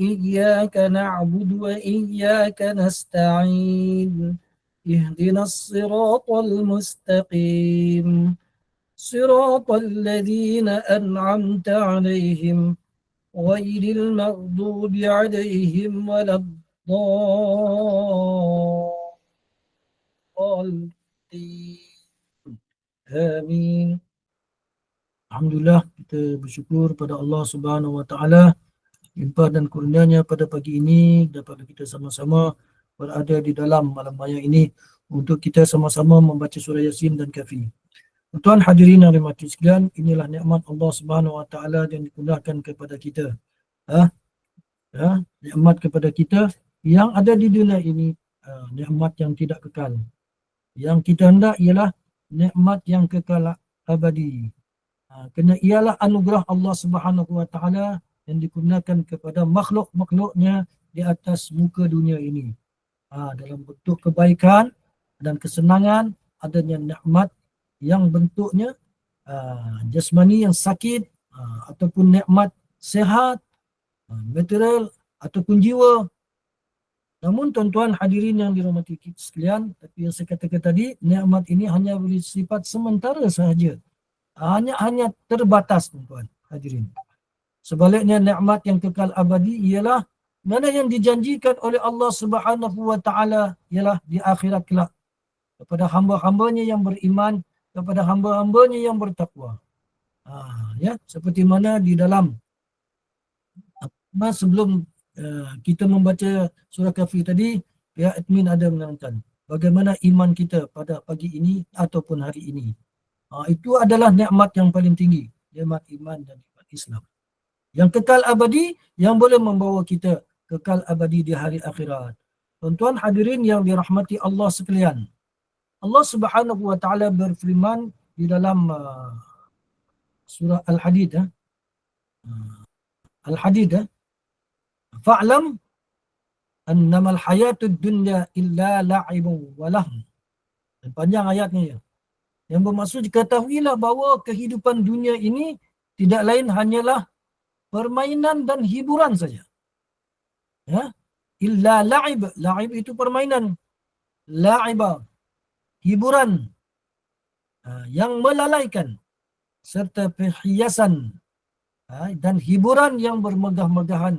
إياك نعبد وإياك نستعين. اهدنا الصراط المستقيم. صراط الذين أنعمت عليهم غير المغضوب عليهم ولا الضالين. آمين. Alhamdulillah kita bersyukur pada Allah Subhanahu Wa Taala limpah dan kurnianya pada pagi ini dapat kita sama-sama berada di dalam malam raya ini untuk kita sama-sama membaca surah Yasin dan Kafi. Tuan hadirin yang dimati sekalian, inilah nikmat Allah Subhanahu Wa Taala yang dikurniakan kepada kita. Ha? Ya, nikmat kepada kita yang ada di dunia ini uh, nikmat yang tidak kekal. Yang kita hendak ialah nikmat yang kekal abadi. Ha, kena ialah anugerah Allah Subhanahu Wa Taala yang digunakan kepada makhluk-makhluknya di atas muka dunia ini. Ha, dalam bentuk kebaikan dan kesenangan adanya nikmat yang bentuknya uh, jasmani yang sakit uh, ataupun nikmat sehat, uh, material ataupun jiwa. Namun tuan-tuan hadirin yang dirahmati sekalian, tapi yang saya katakan tadi, nikmat ini hanya bersifat sementara sahaja hanya hanya terbatas tuan-tuan hadirin. Sebaliknya nikmat yang kekal abadi ialah mana yang dijanjikan oleh Allah Subhanahu wa taala ialah di akhirat kelak kepada hamba-hambanya yang beriman kepada hamba-hambanya yang bertakwa. Ha, ya seperti mana di dalam apa sebelum uh, kita membaca surah kafi tadi pihak admin ada menerangkan bagaimana iman kita pada pagi ini ataupun hari ini. Ha, itu adalah nikmat yang paling tinggi. Nikmat iman dan nikmat Islam. Yang kekal abadi, yang boleh membawa kita kekal abadi di hari akhirat. Tuan-tuan hadirin yang dirahmati Allah sekalian. Allah subhanahu wa ta'ala berfirman di dalam uh, surah Al-Hadid. Uh, Al-Hadid. Uh, Fa'lam annamal hayatud dunya illa la'ibu walahu. Panjang ayatnya ya. Yang bermaksud ketahuilah bahawa kehidupan dunia ini tidak lain hanyalah permainan dan hiburan saja. Ya? Illa la'ib. La'ib itu permainan. La'iba. Hiburan. Ha, yang melalaikan. Serta perhiasan. Ha, dan hiburan yang bermegah-megahan.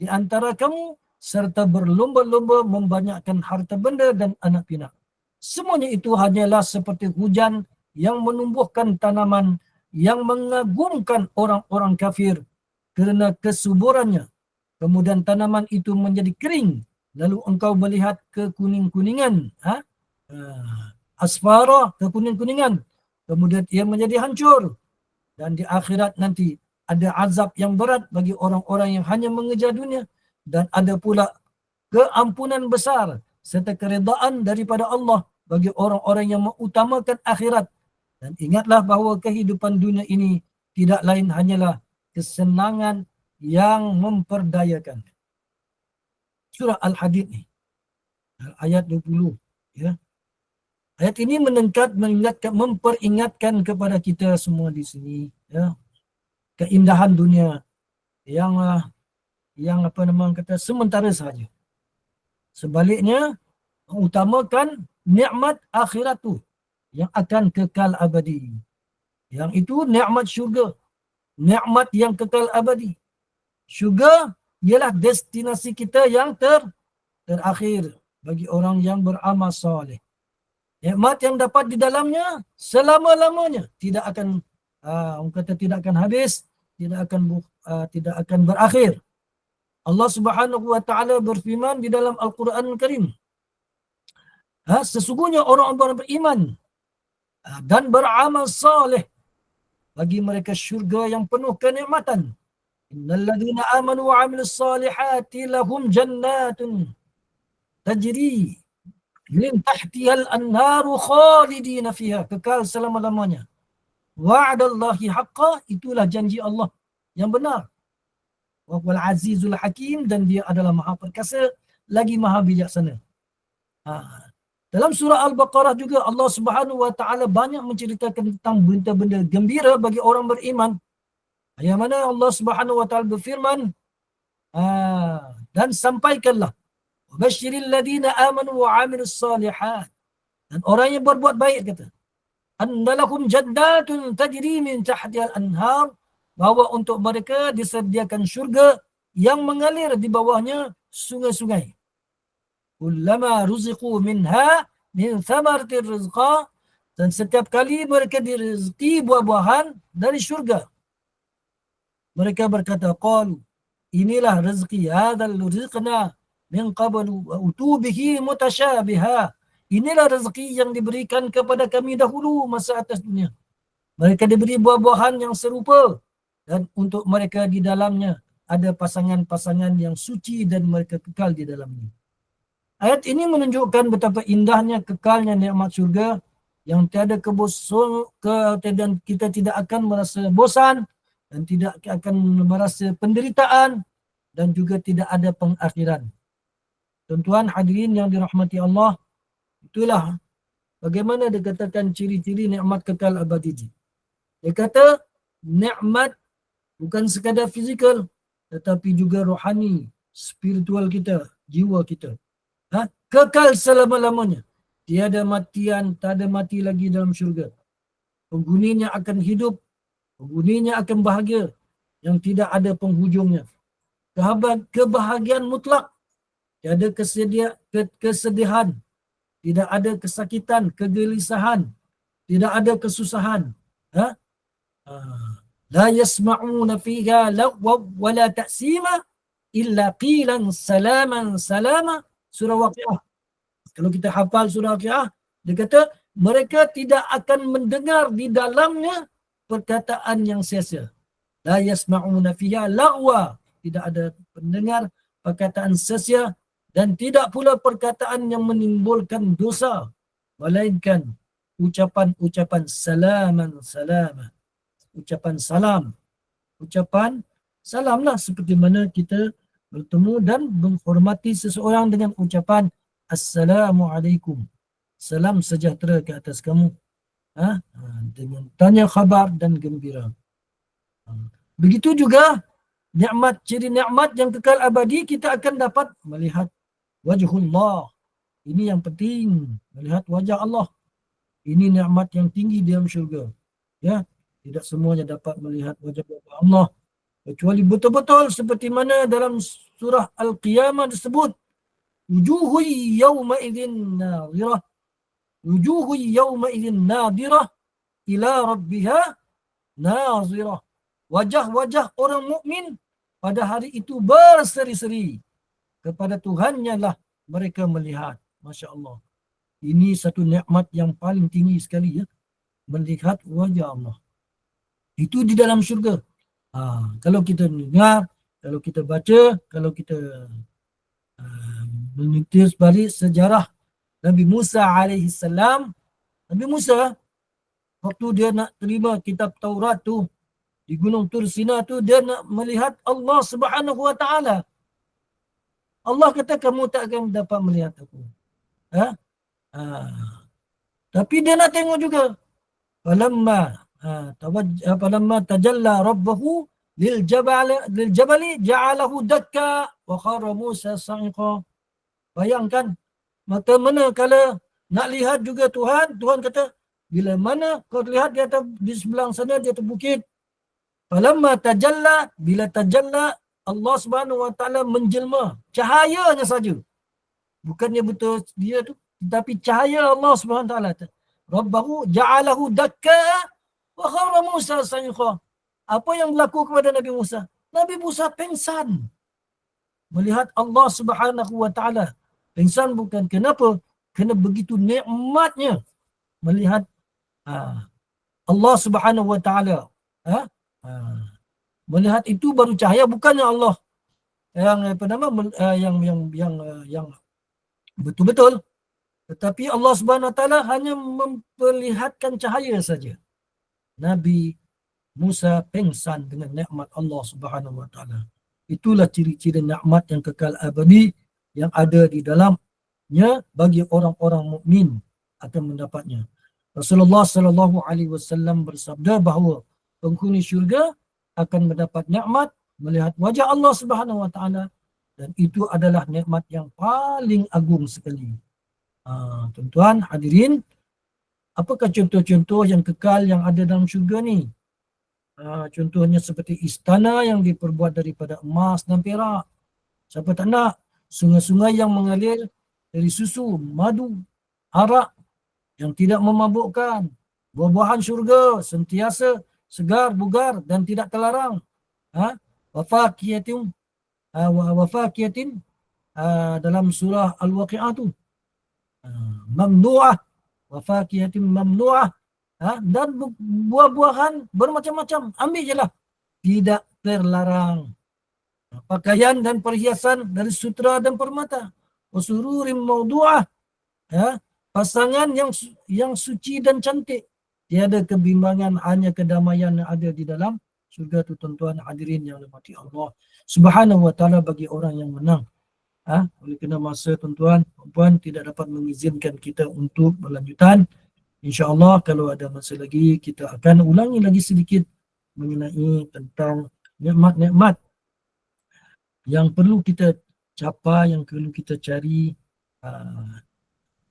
Di antara kamu serta berlomba-lomba membanyakkan harta benda dan anak pinak. Semuanya itu hanyalah seperti hujan yang menumbuhkan tanaman yang mengagumkan orang-orang kafir kerana kesuburannya. Kemudian tanaman itu menjadi kering. Lalu engkau melihat kekuning-kuningan. Ha? Uh, asfara, kekuning-kuningan. Kemudian ia menjadi hancur. Dan di akhirat nanti ada azab yang berat bagi orang-orang yang hanya mengejar dunia. Dan ada pula keampunan besar serta keredaan daripada Allah bagi orang-orang yang mengutamakan akhirat. Dan ingatlah bahawa kehidupan dunia ini tidak lain hanyalah kesenangan yang memperdayakan. Surah Al-Hadid ni. Ayat 20. Ya. Ayat ini menengkat, mengingatkan, memperingatkan kepada kita semua di sini. Ya. Keindahan dunia yang yang apa nama kata sementara sahaja. Sebaliknya, mengutamakan nikmat akhirat tu yang akan kekal abadi. Yang itu nikmat syurga. Nikmat yang kekal abadi. Syurga ialah destinasi kita yang ter terakhir bagi orang yang beramal soleh. Nikmat yang dapat di dalamnya selama-lamanya tidak akan uh, orang kata tidak akan habis, tidak akan uh, tidak akan berakhir. Allah Subhanahu wa taala berfirman di dalam Al-Quran Al-Karim. Ha, sesungguhnya orang-orang beriman dan beramal saleh bagi mereka syurga yang penuh kenikmatan. Innal ladzina amanu wa 'amilus salihati lahum jannatun tajri min tahtihal anharu khalidina fiha kekal selama-lamanya wa'adallahi haqqa itulah janji Allah yang benar wal azizul hakim dan dia adalah maha perkasa lagi maha bijaksana ha. Dalam surah al-baqarah juga Allah Subhanahu wa taala banyak menceritakan tentang benda-benda gembira bagi orang beriman yang mana Allah Subhanahu wa taala berfirman ha. dan sampaikanlah Basyiril ladina amanu wa amilus salihat. Dan orang yang berbuat baik kata. Andalakum jannatun tajri min tahtihal anhar. Bahawa untuk mereka disediakan syurga yang mengalir di bawahnya sungai-sungai. Kullama ruziqu minha min thamaratir rizqa. Dan setiap kali mereka dirizki buah-buahan dari syurga. Mereka berkata, Qalu, inilah rezeki. Hadal rizqna min qablu wa utubihi mutasyabiha. Inilah rezeki yang diberikan kepada kami dahulu masa atas dunia. Mereka diberi buah-buahan yang serupa dan untuk mereka di dalamnya ada pasangan-pasangan yang suci dan mereka kekal di dalamnya. Ayat ini menunjukkan betapa indahnya kekalnya nikmat syurga yang tiada kebosan ke dan kita tidak akan merasa bosan dan tidak akan merasa penderitaan dan juga tidak ada pengakhiran. Tuan-tuan hadirin yang dirahmati Allah, itulah bagaimana dia katakan ciri-ciri nikmat kekal abadi. Dia kata nikmat bukan sekadar fizikal tetapi juga rohani, spiritual kita, jiwa kita. Ha? Kekal selama-lamanya. Tiada matian, tak ada mati lagi dalam syurga. Penghuninya akan hidup, penghuninya akan bahagia yang tidak ada penghujungnya. Kebahagiaan mutlak tiada kesedia, kesedihan, tidak ada kesakitan, kegelisahan, tidak ada kesusahan. Ha? Ah. La yasma'una fiha lagwa wa la ta'sima illa qilan salaman salama surah waqiah. Kalau kita hafal surah waqiah, dia kata mereka tidak akan mendengar di dalamnya perkataan yang sia-sia. La yasma'una fiha lagwa. Tidak ada pendengar perkataan sia-sia dan tidak pula perkataan yang menimbulkan dosa melainkan ucapan-ucapan salaman salama ucapan salam ucapan salamlah seperti mana kita bertemu dan menghormati seseorang dengan ucapan assalamualaikum salam sejahtera ke atas kamu ha? ha dengan tanya khabar dan gembira ha. begitu juga nikmat ciri nikmat yang kekal abadi kita akan dapat melihat wajhullah. Ini yang penting melihat wajah Allah. Ini nikmat yang tinggi di dalam syurga. Ya, tidak semuanya dapat melihat wajah Allah kecuali betul-betul seperti mana dalam surah Al-Qiyamah disebut wujuhu yawma idzin nadhirah wujuhu yawma idzin nadhirah ila rabbiha nazirah wajah-wajah orang mukmin pada hari itu berseri-seri kepada Tuhannya lah mereka melihat. Masya Allah. Ini satu nikmat yang paling tinggi sekali ya. Melihat wajah Allah. Itu di dalam syurga. Ha, kalau kita dengar, kalau kita baca, kalau kita uh, menulis balik sejarah Nabi Musa salam, Nabi Musa waktu dia nak terima kitab Taurat tu di Gunung Tur Sina tu dia nak melihat Allah Subhanahu wa taala. Allah kata kamu tak akan dapat melihat aku. Ha? ha. Tapi dia nak tengok juga. Falamma ha tawajja falamma tajalla rabbahu lil jabal lil jabali ja'alahu dakka wa khara Musa sa'iqa. Bayangkan maka mana kalau nak lihat juga Tuhan, Tuhan kata bila mana kau lihat di atas di sebelah sana di atas bukit. Falamma tajalla bila tajalla Allah Subhanahu Wa Taala menjelma cahayanya saja. Bukannya betul dia tu tetapi cahaya Allah Subhanahu Wa Taala. Rabbahu ja'alahu dakka wa khara Musa sayqa. Apa yang berlaku kepada Nabi Musa? Nabi Musa pengsan. Melihat Allah Subhanahu Wa Taala. Pengsan bukan kenapa? Kena begitu nikmatnya melihat ha, Allah Subhanahu Wa Taala. Ha? Ha melihat itu baru cahaya bukannya Allah yang apa nama uh, yang yang yang yang betul-betul tetapi Allah Subhanahu Wa Taala hanya memperlihatkan cahaya saja Nabi Musa pengsan dengan nikmat Allah Subhanahu Wa Taala itulah ciri-ciri nikmat yang kekal abadi yang ada di dalamnya bagi orang-orang mukmin akan mendapatnya Rasulullah sallallahu alaihi wasallam bersabda bahawa penghuni syurga akan mendapat nikmat melihat wajah Allah Subhanahu wa taala dan itu adalah nikmat yang paling agung sekali. Ha, tuan-tuan hadirin, apakah contoh-contoh yang kekal yang ada dalam syurga ni? Ha, contohnya seperti istana yang diperbuat daripada emas dan perak. Siapa tak nak? Sungai-sungai yang mengalir dari susu, madu, arak yang tidak memabukkan. Buah-buahan syurga sentiasa segar, bugar dan tidak terlarang. Ha? Wafakiyatim uh, wafakiyatin uh, dalam surah Al-Waqi'ah tu. Uh, mamnu'ah. Wafakiyatin mamnu'ah. Uh, dan buah-buahan bermacam-macam. Ambil je lah. Tidak terlarang. Pakaian dan perhiasan dari sutra dan permata. Usururim maudu'ah. Ya, pasangan yang yang suci dan cantik. Tiada kebimbangan hanya kedamaian yang ada di dalam syurga tu tuan-tuan hadirin yang lemati Allah subhanahu wa ta'ala bagi orang yang menang ha? oleh kena masa tuan-tuan puan tidak dapat mengizinkan kita untuk berlanjutan. Insyaallah kalau ada masa lagi kita akan ulangi lagi sedikit mengenai tentang nikmat-nikmat yang perlu kita capai yang perlu kita cari uh,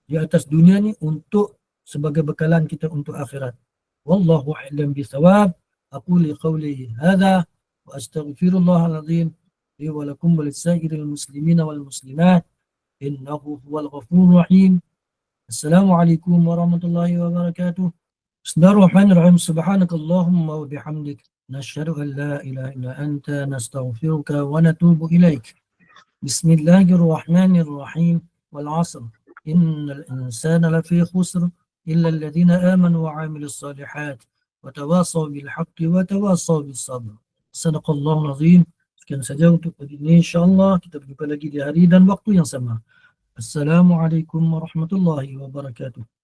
di atas dunia ni untuk sebagai bekalan kita untuk akhirat. Wallahu a'lam bisawab aku li qawli hadha واستغفر الله العظيم لي ولكم ولسائر المسلمين والمسلمات إنه هو الغفور الرحيم. السلام عليكم ورحمة الله وبركاته. بسم الله الرحمن الرحيم. سبحانك اللهم وبحمدك نشهد أن لا إله إلا أنت نستغفرك ونتوب إليك. بسم الله الرحمن الرحيم. والعصر. إن الإنسان لفي خسر إلا الذين آمنوا وعملوا الصالحات وتواصوا بالحق وتواصوا بالصبر. صدق الله العظيم. Sekian saja untuk pagi ini. Insyaallah kita berjumpa lagi di hari dan waktu yang sama. Assalamualaikum warahmatullahi wabarakatuh